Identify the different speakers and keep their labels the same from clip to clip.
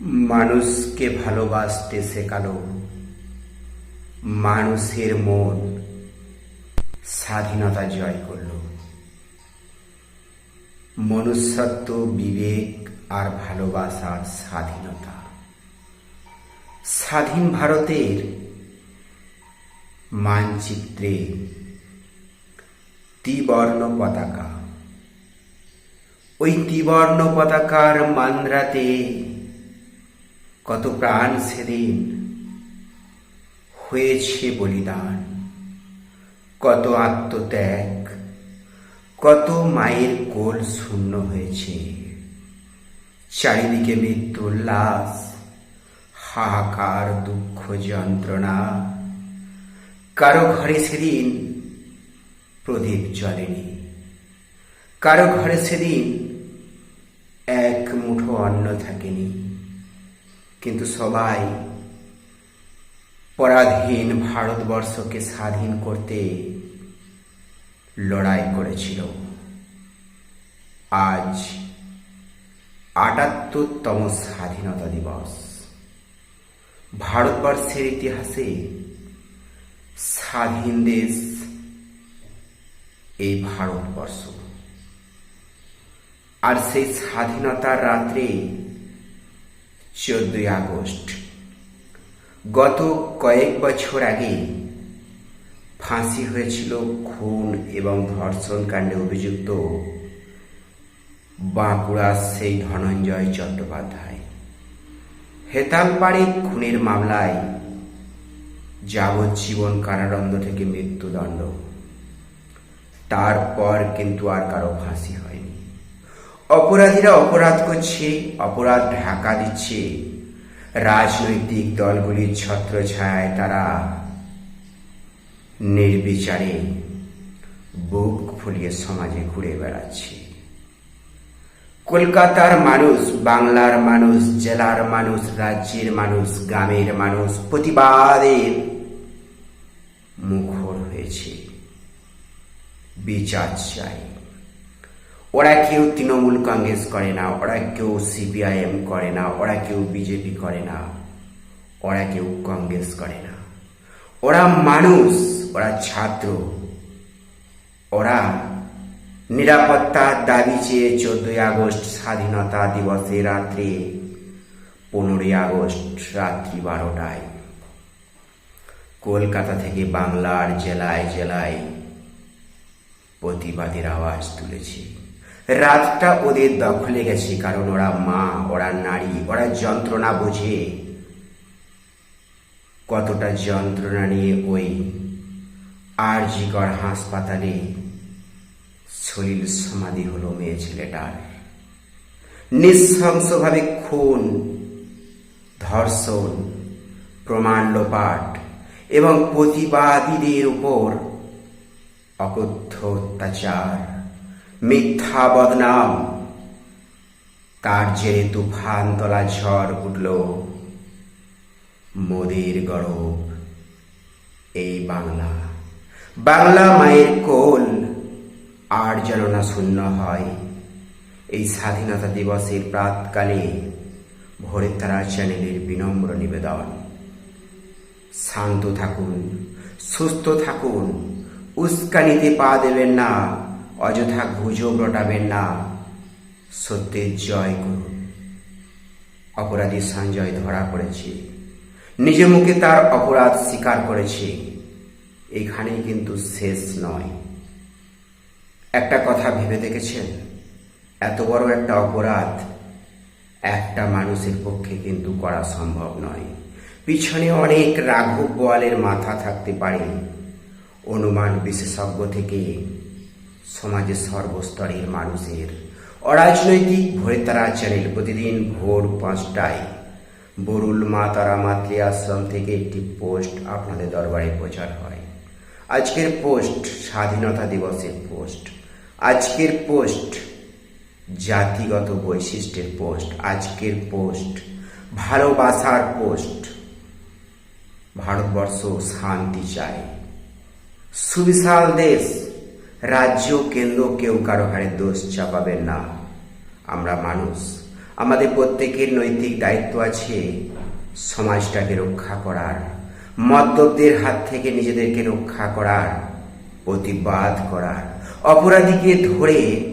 Speaker 1: মানুষকে ভালোবাসতে শেখালো। মানুষের মন স্বাধীনতা জয় করল। মনুষ্যত্ব, বিবেক আর ভালোবাসার স্বাধীনতা। স্বাধীন ভারতের মানচিত্রে ত্রিবর্ণ পতাকা। ওই ত্রিবর্ণ পতাকার মান্দ্রাতে কত প্রাণ সেদিন হয়েছে বলিদান। কত আত্মত্যাগ, কত মায়ের কোল শূন্য হয়েছে। চারিদিকে মৃত্যুর লাশ, হাহাকার, দুঃখ, যন্ত্রণা। কারও ঘরে সেদিন প্রদীপ জ্বলেনি। কারও ঘরে সেদিন এক মুঠো অন্ন থাকেনি। কিন্তু সবাই পরাধীন ভারতবর্ষকে স্বাধীন করতে লড়াই করেছিল। আজ আটাত্তরতম স্বাধীনতা দিবস। ভারতবর্ষের ইতিহাসে স্বাধীন দেশ এই ভারতবর্ষ। আর সেই স্বাধীনতার রাত্রে চোদ্দই আগস্ট। গত কয়েক বছর আগে ফাঁসি হয়েছিল খুন এবং ধর্ষণ কাণ্ডে অভিযুক্ত বাঁকুড়ার সেই ধনঞ্জয় চট্টোপাধ্যায়। হেতালপাড়ে খুনের মামলায় যাবজ্জীবন কারাদণ্ড থেকে মৃত্যুদণ্ড। তারপর কিন্তু আর কারও ফাঁসি হয়নি। অপরাধীরা অপরাধ করছে, অপরাধ ঢাকা দিচ্ছে। রাজনৈতিক দলগুলির ছত্রছায়ায় তারা নির্বিচারে বুক ফুলিয়ে সমাজে ঘুরে বেড়াচ্ছে। কলকাতার মানুষ, বাংলার মানুষ, জেলার মানুষ, রাজ্যের মানুষ, গ্রামের মানুষ প্রতিবাদের মুখর হয়েছে। বিচার চাই ওরা কেউ তৃণমূল কংগ্রেস করে না, ওরা কেউ সিপিআইএম করে না, ওরা কেউ বিজেপি করে না, ওরা কেউ কংগ্রেস করে না। ওরা মানুষ, ওরা ছাত্র, ওরা নিরাপত্তার দাবি চেয়ে চোদ্দই আগস্ট স্বাধীনতা দিবসে রাত্রে, পনেরোই আগস্ট রাত্রি বারোটায় কলকাতা থেকে বাংলার জেলায় জেলায় প্রতিবাদের আওয়াজ তুলেছে। রাতটা ওদের দখলে গেছে, কারণ ওরা মা, ওরা নারী, ওরা যন্ত্রণা বোঝে। কতটা যন্ত্রণা নিয়ে ওই আরজিকর হাসপাতালে সলিল সমাধি হলো মেয়ে ছেলেটার। নৃশংসভাবে খুন, ধর্ষণ, প্রমাণ লোপাট এবং প্রতিবাদীদের উপর অকথ্য অত্যাচার। মিথ্যা বদনাম তার জেরে তুফান তলা ঝড় উঠল। মোদের গরব, এই বাংলা। বাংলা মায়ের কোল, আর যেন না শূন্য হয়। এই স্বাধীনতা দিবসের প্রাতকালে ভোরের তারা চ্যানেলের বিনম্র নিবেদন। শান্ত থাকুন, সুস্থ থাকুন, উস্কানিতে পা দেবেন না। অযথা গুজব রটাবেন না। সত্যের জয় করুন। অপরাধী সঞ্জয় ধরা পড়েছে। নিজের মুখে তার অপরাধ স্বীকার করেছে। এখানেই কিন্তু শেষ নয়। একটা কথা ভেবে দেখেছেন? এত বড় একটা অপরাধ একটা মানুষের পক্ষে কিন্তু করা সম্ভব নয়। পিছনে অনেক রাঘব বোয়ালের মাথা থাকতে পারে। অনুমান বিশেষজ্ঞ থেকে সমাজের সর্বস্তরের মানুষের। অরাজনৈতিক ভোরে তারা চ্যানেল প্রতিদিন ভোর পাঁচটায় বরুল মা তারা মাতৃ আশ্রম থেকে একটি পোস্ট আপনাদের দরবারে প্রচার হয়। আজকের পোস্ট স্বাধীনতা দিবসের পোস্ট। আজকের পোস্ট জাতিগত বৈশিষ্ট্যের পোস্ট। আজকের পোস্ট ভালোবাসার পোস্ট। ভারতবর্ষ শান্তি চায়। সুবিশাল দেশ। রাজ্য কেন্দ্র কেউ কারও হারে দোষ চাপাবেন না। আমরা মানুষ, আমাদের প্রত্যেকের নৈতিক দায়িত্ব আছে সমাজটাকে রক্ষা করার মদ্যপদের হাত থেকে নিজেদেরকে রক্ষা করার, প্রতিবাদ করার। অপরাধীকে ধরে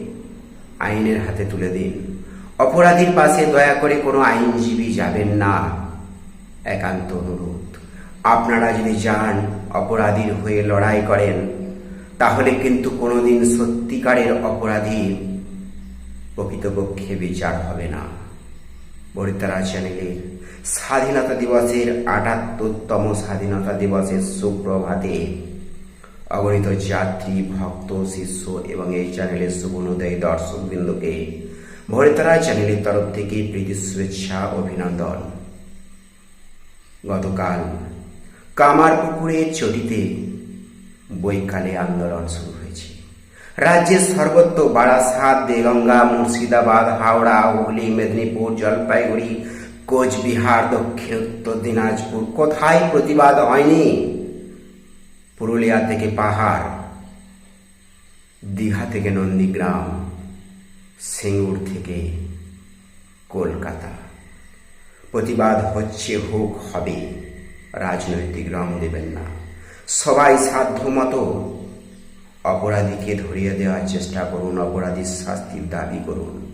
Speaker 1: আইনের হাতে তুলে দিন। অপরাধীর পাশে দয়া করে কোনো আইনজীবী যাবেন না। একান্ত অনুরোধ। আপনারা যদি যান, অপরাধীর হয়ে লড়াই করেন। তাহলে কিন্তু কোনোদিন সত্যিকারের অপরাধীর প্রকৃতপক্ষে বিচার হবে না। বরিতারা চ্যানেলের স্বাধীনতা দিবসের আটাত্তরতম স্বাধীনতা দিবসের সুপ্রভাতে অগণিত যাত্রী, ভক্ত, শিষ্য এবং এই চ্যানেলের শুভনোদয় দর্শকবৃন্দকে ভরিতারা চ্যানেলের তরফ থেকে প্রীতি, শুভেচ্ছা, অভিনন্দন। গতকাল কামারপুকুরের চটিতে বৈকালে আন্দোলন শুরু হয়েছে। রাজ্যের সর্বত্র বারাসাত, দেগঙ্গা, মুর্শিদাবাদ, হাওড়া, হুগলি, মেদিনীপুর, জলপাইগুড়ি, কোচবিহার, দক্ষিণ উত্তর দিনাজপুর। কোথায় প্রতিবাদ হয়নি? পুরুলিয়া থেকে পাহাড়, দীঘা থেকে নন্দীগ্রাম, সিঙ্গুর থেকে কলকাতা। প্রতিবাদ হচ্ছে হোক হবে, রাজনৈতিক রং দেবেন না। সবাই সাধ্য মতো অপরাধীকে ধরিয়ে দেওয়ার চেষ্টা করুন, অপরাধীর শাস্তির দাবি করুন।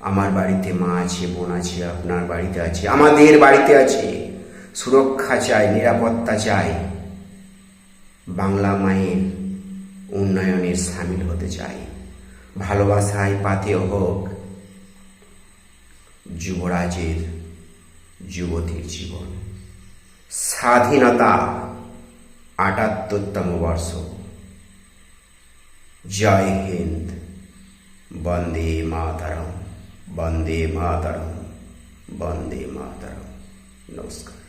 Speaker 1: আমার বাড়িতে মা আছে, বোন আছে, আপনার বাড়িতে আছে, আমাদের বাড়িতে আছে। সুরক্ষা চাই, নিরাপত্তা চাই। বাংলা মায়ের উন্নয়নে সামিল হতে চাই। ভালোবাসায় পাতে হোক যুবরাজের, যুবতীর জীবন। স্বাধীনতা আটাত্তরতম বর্ষ। জয় হিন্দ। বন্দে মাতরম। বন্দে মাতরম। বন্দে মাতরম। নমস্কার।